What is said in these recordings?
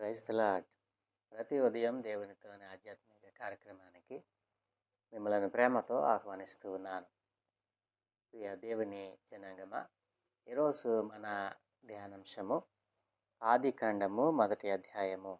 క్రైస్తలాట్ ప్రతి ఉదయం దేవునితోని ఆధ్యాత్మిక కార్యక్రమానికి మిమ్మల్ని ప్రేమతో ఆహ్వానిస్తూ ఉన్నాను. ప్రియ దేవుని జనాంగమ ఈరోజు మన ధ్యానాంశము ఆది కాండము మొదటి అధ్యాయము.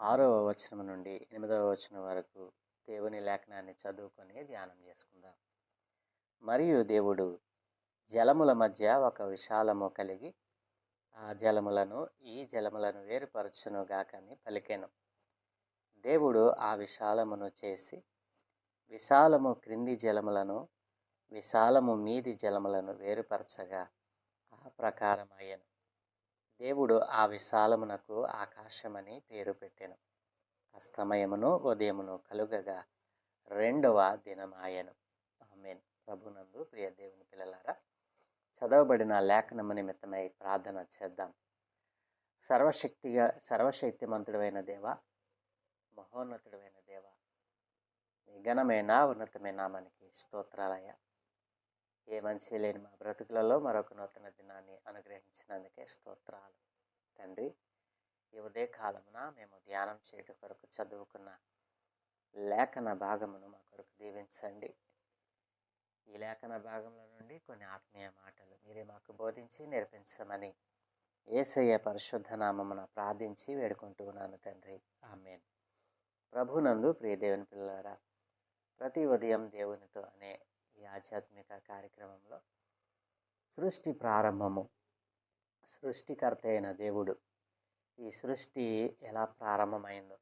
ఆరవ వచనం నుండి ఎనిమిదవ వచనం వరకు దేవుని లేఖనాన్ని చదువుకొని ధ్యానం చేసుకుందాం. మరియు దేవుడు జలముల మధ్య ఒక విశాలము కలిగి ఆ జలములను ఈ జలములను వేరుపరచును గాకని పలికెను. దేవుడు ఆ విశాలమును చేసి విశాలము క్రింది జలములను విశాలము మీది జలములను వేరుపరచగా ఆ ప్రకారమయ్యను. దేవుడు ఆ విశాలమునకు ఆకాశమని పేరు పెట్టెను. అస్తమయమును ఉదయమును కలుగగా రెండవ దినమాయను. ఆమెన్. ప్రభునందు ప్రియ దేవుని పిల్లలారా చదవబడిన లేఖనము నిమిత్తమై ప్రార్థన చేద్దాం. సర్వశక్తిగా సర్వశక్తిమంతుడైన దేవ మహోన్నతుడైన దేవ నీ ఘనమైన ఉన్నతమైన నామానికి స్తోత్రాలయ ఏ మంచి లేని మా బ్రతుకులలో మరొక నూతన దినాన్ని అనుగ్రహించినందుకే స్తోత్రాలు. తండ్రి ఈ ఉదయ కాలమున మేము ధ్యానం చేయట కొరకు చదువుకున్న లేఖన భాగమును మా కొరకు దీవించండి. ఈ లేఖన భాగంలో నుండి కొన్ని ఆత్మీయ మాటలు మీరే మాకు బోధించి నేర్పించమని ఏసయ్య పరిశుద్ధ నామమున ప్రార్థించి వేడుకుంటూ ఉన్నాను తండ్రి. ఆమెన్. ప్రభునందు ప్రియ దేవుని పిల్లలారా ప్రతి ఉదయం దేవునితో అనే ఈ ఆధ్యాత్మిక కార్యక్రమంలో సృష్టి ప్రారంభము. సృష్టికర్త అయిన దేవుడు ఈ సృష్టి ఎలా ప్రారంభమైందో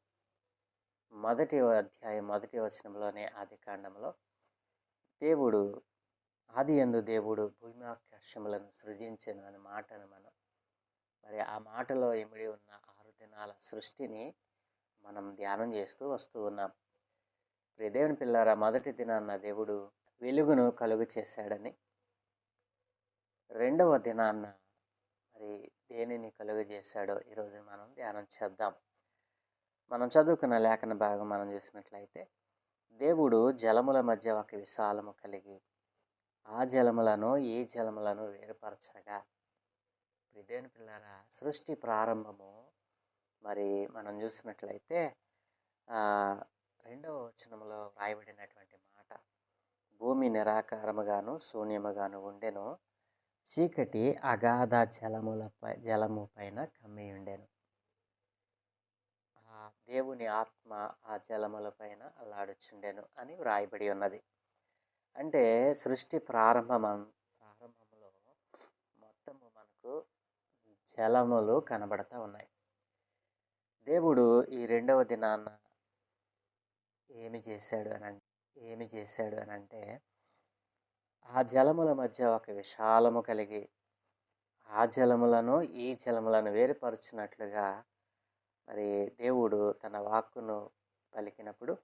మొదటి అధ్యాయం మొదటి వచనంలోనే ఆది కాండంలో దేవుడు ఆది ఎందు దేవుడు భూమ్యాకాశములను సృజించను అనే మాటను మనం. మరి ఆ మాటలో ఇమిడి ఉన్న ఆరు దినాల సృష్టిని మనం ధ్యానం చేస్తూ వస్తూ ఉన్నాం. ప్రియ దేవుని పిల్లారా మొదటి దినాన్న దేవుడు వెలుగును కలుగు చేశాడని. రెండవ దినాన్న మరి దేనిని కలుగు చేశాడో ఈరోజు మనం ధ్యానం చేద్దాం. మనం చదువుకున్న లేఖన భాగం మనం చూసినట్లయితే దేవుడు జలముల మధ్య ఒక విశాలము కలిగి ఆ జలములను ఈ జలములను వేరుపరచగా. దేవుని పిల్లారా సృష్టి ప్రారంభము. మరి మనం చూసినట్లయితే రెండవ వచనంలో వ్రాయబడినటువంటి మాట భూమి నిరాకారముగాను శూన్యముగాను ఉండెను చీకటి అగాధ జలములపై జలము పైన కమ్మి ఉండెను దేవుని ఆత్మ ఆ జలముల పైన అల్లాడుచుండెను అని వ్రాయబడి ఉన్నది. అంటే సృష్టి ప్రారంభం ప్రారంభంలో మొత్తము మనకు జలములు కనబడతా ఉన్నాయి. దేవుడు ఈ రెండవ దినాన ఏమి చేశాడు అని ఏమి చేశాడు అని అంటే ఆ జలముల మధ్య ఒక విశాలము కలిగి ఆ జలములను ఈ జలములను వేరుపరుచినట్లుగా మరి దేవుడు తన వాక్కును పలికినప్పుడు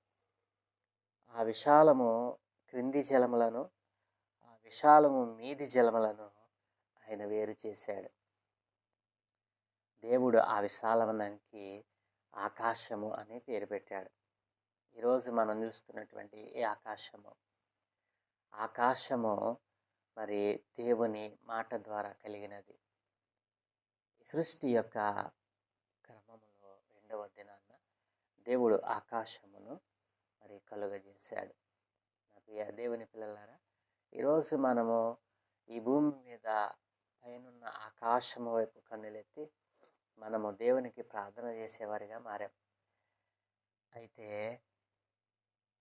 ఆ విశాలము క్రింది జలములను ఆ విశాలము మీది జలములను ఆయన వేరు చేశాడు. దేవుడు ఆ విశాలమనానికి ఆకాశము అని పేరు పెట్టాడు. ఈరోజు మనం చూస్తున్నటువంటి ఈ ఆకాశము ఆకాశము మరి దేవుని మాట ద్వారా కలిగినది. సృష్టి యొక్క రెండవ దినాన దేవుడు ఆకాశమును మరి కలుగజేశాడు. నాకు దేవుని పిల్లలారా ఈరోజు మనము ఈ భూమి మీద పైనున్న ఆకాశము వైపు కన్నులెత్తి మనము దేవునికి ప్రార్థన చేసేవారిగా మారాం. అయితే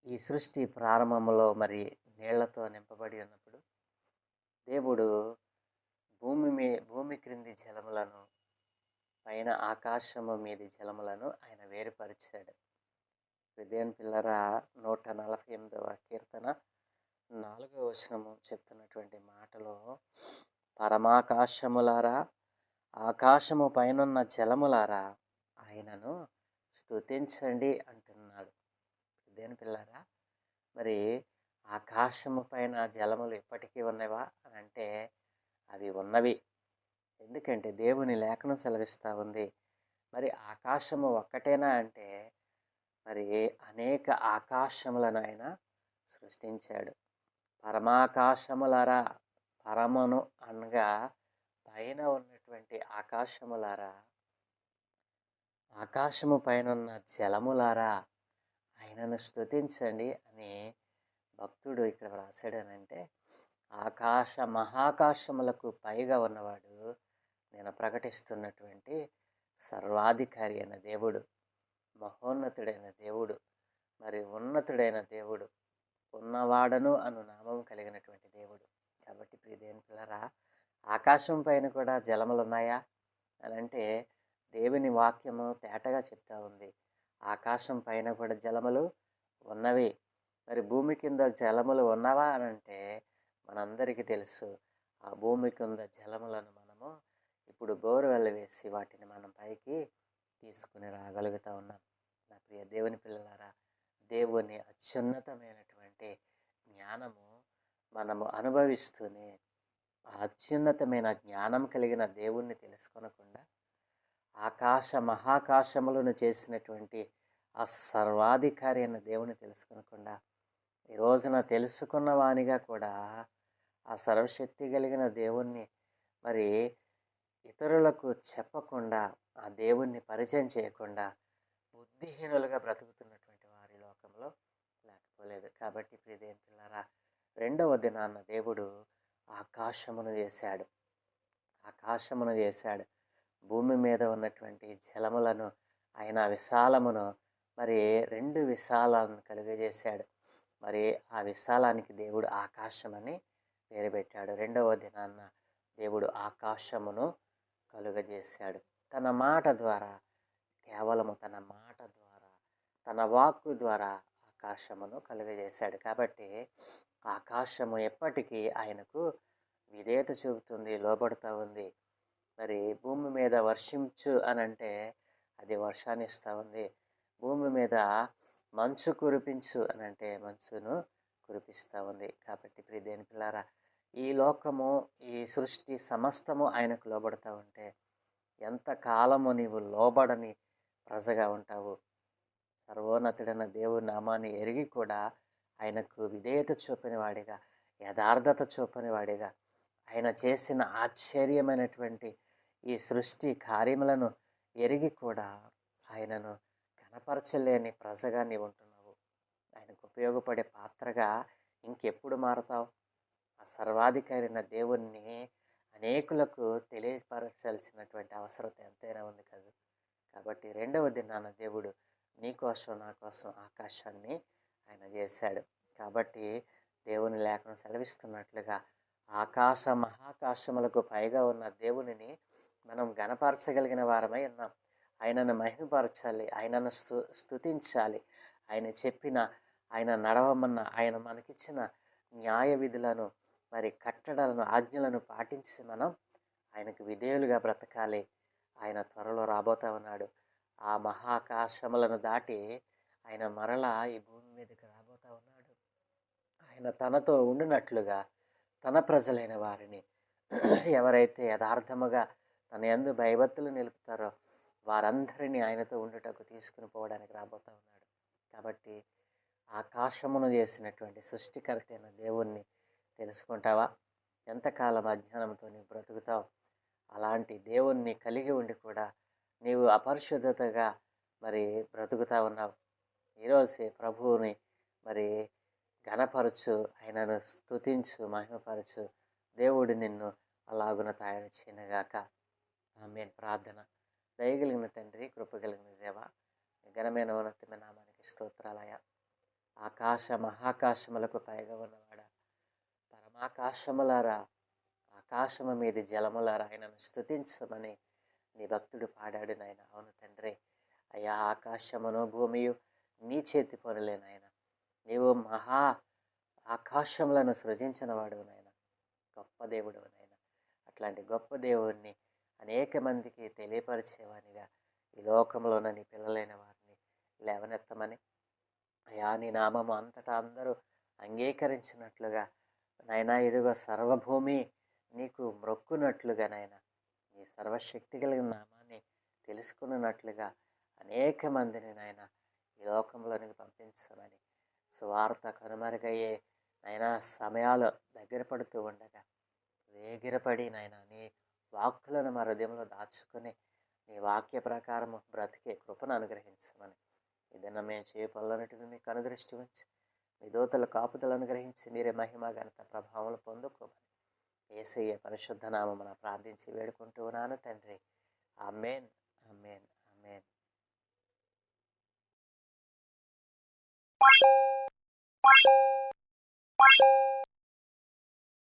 ఈ సృష్టి ప్రారంభంలో మరి నీళ్ళతో నింపబడి ఉన్నప్పుడు దేవుడు భూమి మీ భూమి క్రింది జలములను పైన ఆకాశము మీది జలములను ఆయన వేరుపరిచాడు. దేవుని పిల్లరా నూట నలభై ఎనిమిదవ కీర్తన నాలుగవ వచనము చెప్తున్నటువంటి మాటలో పరమాకాశములారా ఆకాశము పైనున్న జలములారా ఆయనను స్తుతించండి అంటున్నాడు. దేని పిల్లారా మరి ఆకాశము పైన జలములు ఎప్పటికీ ఉన్నవా? అని అంటే అవి ఉన్నవి. ఎందుకంటే దేవుని లేఖనం సెలవిస్తూ ఉంది. మరి ఆకాశము ఒక్కటేనా అంటే మరి అనేక ఆకాశములను ఆయన సృష్టించాడు. పరమాకాశములరా పరమను అనగా పైన ఉన్నటువంటి ఆకాశములారా ఆకాశము పైన ఉన్న జలములారా ఆయనను స్తుతించండి అని భక్తుడు ఇక్కడ వ్రాసాడనంటే ఆకాశ మహాకాశములకు పైగా ఉన్నవాడు నేను ప్రకటిస్తున్నటువంటి సర్వాధికారి అయిన దేవుడు మహోన్నతుడైన దేవుడు మరి ఉన్నతుడైన దేవుడు ఉన్నవాడను అను నామం కలిగినటువంటి దేవుడు. కాబట్టి ప్రియదేని పిల్లరా ఆకాశం పైన కూడా జలములు ఉన్నాయా? అని అంటే దేవుని వాక్యము తేటగా చెప్తా ఉంది. ఆకాశం పైన కూడా జలములు ఉన్నవి. మరి భూమి కింద జలములు ఉన్నవా అని అంటే మనందరికీ తెలుసు. ఆ భూమి కింద జలములను మనము ఇప్పుడు బోరువెల్ల వేసి వాటిని మనం పైకి తీసుకుని రాగలుగుతా ఉన్నాం. నా ప్రియ దేవుని పిల్లలారా దేవుని అత్యున్నతమైనటువంటి జ్ఞానము మనము అనుభవిస్తూనే అత్యున్నతమైన జ్ఞానం కలిగిన దేవుణ్ణి తెలుసుకొనకుండా ఆకాశ మహాకాశములను చేసినటువంటి ఆ సర్వాధికారి అయిన దేవుని తెలుసుకొనకుండా ఈ రోజున తెలుసుకున్న వానిగా కూడా ఆ సర్వశక్తి కలిగిన దేవుణ్ణి మరి ఇతరులకు చెప్పకుండా ఆ దేవుణ్ణి పరిచయం చేయకుండా బుద్ధిహీనులుగా బ్రతుకుతున్నటువంటి వారి లోకంలో లేకపోలేదు. కాబట్టి ప్రియదేం పిల్లరా రెండవ దినాన్న దేవుడు ఆకాశమును చేశాడు ఆకాశమును చేశాడు భూమి మీద ఉన్నటువంటి జలములను ఆయన విశాలమును మరి రెండు విశాలాలను కలుగజేశాడు. మరి ఆ విశాలానికి దేవుడు ఆకాశమని పేరు పెట్టాడు. రెండవ దినాన్న దేవుడు ఆకాశమును కలుగజేశాడు. తన మాట ద్వారా కేవలము తన మాట ద్వారా తన వాక్కు ద్వారా ఆకాశమును కలుగజేశాడు. కాబట్టి ఆకాశము ఎప్పటికీ ఆయనకు విధేయత చూపుతుంది లోబడుతూ ఉంది. మరి భూమి మీద వర్షించు అని అంటే అది వర్షాన్ని ఇస్తూ ఉంది. భూమి మీద మంచు కురిపించు అని అంటే మంచును కురిపిస్తూ ఉంది. కాబట్టి ప్రియదేని పిల్లారా ఈ లోకము ఈ సృష్టి సమస్తము ఆయనకు లోబడతా ఉంటే ఎంత కాలము నీవు లోబడని ప్రజగా ఉంటావు? సర్వోన్నతుడైన దేవుని నామాన్ని ఎరిగి కూడా ఆయనకు విధేయత చూపిన వాడిగా యథార్థత చూపని వాడిగా ఆయన చేసిన ఆశ్చర్యమైనటువంటి ఈ సృష్టి కార్యములను ఎరిగి కూడా ఆయనను కనపరచలేని ప్రజగా నీవు ఉంటున్నావు. ఆయనకు ఉపయోగపడే పాత్రగా ఇంకెప్పుడు మారతావు? ఆ సర్వాధికారైన దేవుణ్ణి అనేకులకు తెలియపరచాల్సినటువంటి అవసరం ఎంతైనా ఉంది కదా! కాబట్టి రెండవది నాన్న దేవుడు నీ కోసం నా కోసం ఆకాశాన్ని ఆయన చేశాడు. కాబట్టి దేవుని లేఖను సెలవిస్తున్నట్లుగా ఆకాశ మహాకాశములకు పైగా ఉన్న దేవునిని మనం గణపరచగలిగిన వారమై ఉన్నాం. ఆయనను మహిమపరచాలి ఆయనను స్తు స్తుతించాలి. ఆయన చెప్పిన ఆయన నడవమన్న ఆయన మనకిచ్చిన న్యాయ విధులను మరి కట్టడలను ఆజ్ఞలను పాటించి మనం ఆయనకు విధేయులుగా బ్రతకాలి. ఆయన త్వరలో రాబోతా ఉన్నాడు. ఆ మహాకాశములను దాటి ఆయన మరలా ఈ భూమి మీదకి రాబోతా ఉన్నాడు. ఆయన తనతో ఉండినట్లుగా తన ప్రజలైన వారిని ఎవరైతే యథార్థముగా తన ఎందు భయభత్తులు నిలుపుతారో వారందరినీ ఆయనతో ఉండుటకు తీసుకుని పోవడానికి రాబోతా ఉన్నాడు. కాబట్టి ఆకాశమును చేసినటువంటి సృష్టికర్త అయిన దేవుణ్ణి తెలుసుకుంటావా? ఎంతకాలం అజ్ఞానంతో నీవు బ్రతుకుతావు? అలాంటి దేవుణ్ణి కలిగి ఉండి కూడా నీవు అపరిశుద్ధతగా మరి బ్రతుకుతా ఉన్నావు. ఈరోజు ప్రభువుని మరి ఘనపరచు ఆయనను స్తుతించు మహిమపరచు. దేవుడు నిన్ను అలాగున తయారు చేయనగాక. ఆమె ప్రార్థన. దయగలిగిన తండ్రి కృపగలిగిన దేవ ఘనమైన ఉన్నతమైన నామానికి స్తోత్రాలయ ఆకాశ మహాకాశములకు పైగా ఉన్నవాడ ఆకాశములారా ఆకాశము మీది జలములారా ఆయనను స్తుతించమని నీ భక్తుడు పాడాడు నాయన. అవును తండ్రి అయ్యా ఆకాశమును భూమియు నీ చేతి పనులే నాయన. నీవు మహా ఆకాశములను సృజించిన వాడు నాయన. గొప్ప దేవుడు నాయన. అట్లాంటి గొప్ప దేవుడిని అనేక మందికి తెలియపరిచేవానిగా ఈ లోకంలోన నీ పిల్లలైన వారిని లేవనెత్తమని అయా నీ నామము అంతటా అందరూ అంగీకరించినట్లుగా నాయన ఇదిగో సర్వభూమి నీకు మ్రొక్కునట్లుగా నాయన. నీ సర్వశక్తి కలిగిన నామాన్ని తెలుసుకున్నట్లుగా అనేక మందిని నాయన ఈ లోకంలోనికి పంపించమని సువార్త కనుమరుగయ్యే నాయన సమయాలు దగ్గర పడుతూ ఉండగా వేగిరపడి నాయన నీ వాక్కులను మా హృదయంలో దాచుకొని నీ వాక్య ప్రకారము బ్రతికే కృపను అనుగ్రహించమని ఏదైనా మేము చేయ పనులన్నిటిని మీకు అనుదృష్టి ఉంచి మీ దూతల కాపుదలను గ్రహించి మీరే మహిమ ఘనత ప్రభావములు పొందుకోమని ఏసయ్య పరిశుద్ధ నామమున ప్రార్థించి వేడుకుంటూ ఉన్నాను తండ్రి. Amen amen amen.